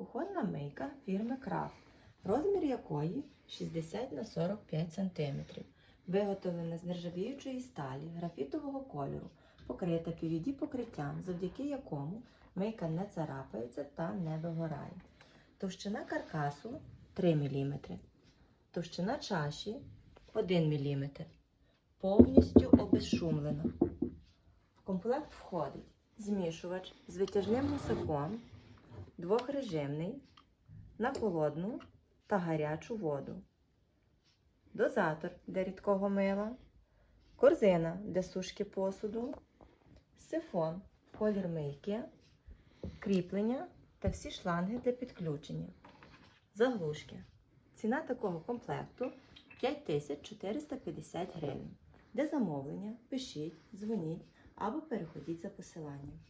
кухонна мийка фірми Крафт, розмір якої 60 на 45 см. Виготовлена з нержавіючої сталі графітового кольору, покрита PVD покриттям, завдяки якому мийка не царапається та не вигорає. Товщина каркасу 3 мм. Товщина чаші 1 мм. Повністю обезшумлена. В комплект входить змішувач з витяжним гусаком, двохрежимний, на холодну та гарячу воду, дозатор для рідкого мила, корзина для сушки посуду, сифон, колір мийки, кріплення та всі шланги для підключення. Заглушки. Ціна такого комплекту 5450 гривень. Для замовлення пишіть, дзвоніть або переходіть за посиланням.